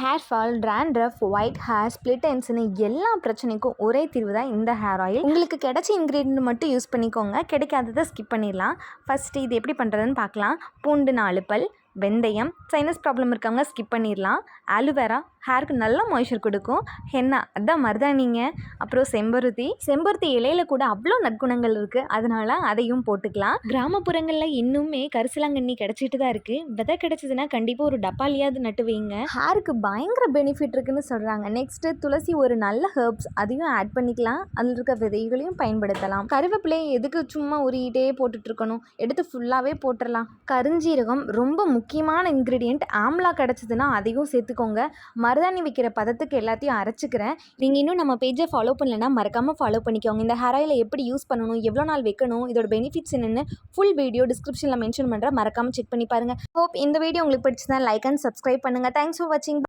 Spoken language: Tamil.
Hair fall dandruff white hair split என்ஸ்னு எல்லா பிரச்சனைக்கும் ஒரே தீர்வு தான் இந்த ஹேர் ஆயில் உங்களுக்கு கிடைச்ச இன்க்ரீடியன்ட் மட்டும் யூஸ் பண்ணிக்கோங்க. கிடைக்காததை ஸ்கிப் பண்ணிடலாம். ஃபஸ்ட்டு இது எப்படி பண்ணுறதுன்னு பார்க்கலாம். பூண்டு நாலு பல் வெந்தயம் சைனஸ் ப்ராப்ளம் இருக்கவங்க ஸ்கிப் பண்ணிடலாம். ஆலுவேரா ஹேருக்கு நல்ல மாய்ச்சர் கொடுக்கும். ஹென்னா அதான் மருதாணிங்க அப்புறம் செம்பருத்தி. செம்பருத்தி இலையில கூட அவ்வளோ நற்குணங்கள் இருக்குது அதனால அதையும் போட்டுக்கலாம். கிராமப்புறங்களில் இன்னுமே கரிசலாங்கண்ணி கிடச்சிட்டு தான் இருக்குது விதை கிடச்சிதுன்னா கண்டிப்பாக ஒரு டப்பாலியாவது நட்டு வைங்க. ஹேருக்கு பயங்கர பெனிஃபிட் இருக்குன்னு சொல்கிறாங்க நெக்ஸ்ட்டு துளசி ஒரு நல்ல ஹெர்ப்ஸ் அதையும் ஆட் பண்ணிக்கலாம். அதில் இருக்க விதைகளையும் பயன்படுத்தலாம். கருவேப்பிலையை எதுக்கு சும்மா உரியிட்டே போட்டுட்டு இருக்கணும்? எடுத்து ஃபுல்லாகவே போட்டுடலாம் கருஞ்சீரகம் ரொம்ப முக்கியமான இன்க்ரீடியண்ட் ஆம்லா கிடச்சிதுன்னா அதையும் சேர்த்துக்கோங்க. மருதாணி வைக்கிற பதத்துக்கு எல்லாத்தையும் அரைச்சிக்கிறேன். நீங்கள் இன்னும் நம்ம பேஜை ஃபாலோ பண்ணலைன்னா மறக்காமல் ஃபாலோ பண்ணிக்கோங்க. இந்த ஹேர் ஆயிலை எப்படி யூஸ் பண்ணணும் எவ்வளோ நாள் வைக்கணும் இதோட பெனிஃபிட்ஸ் என்னென்னு ஃபுல் வீடியோ டிஸ்கிரிப்ஷனில் மென்ஷன் பண்ணுறேன் மறக்காமல் செக் பண்ணி பாருங்கள் ஹோப் இந்த வீடியோ உங்களுக்கு பிடிச்சதா லைக் அண்ட் சப்ஸ்கிரைப் பண்ணுங்கள் தேங்க்ஸ் ஃபார் வாட்சிங்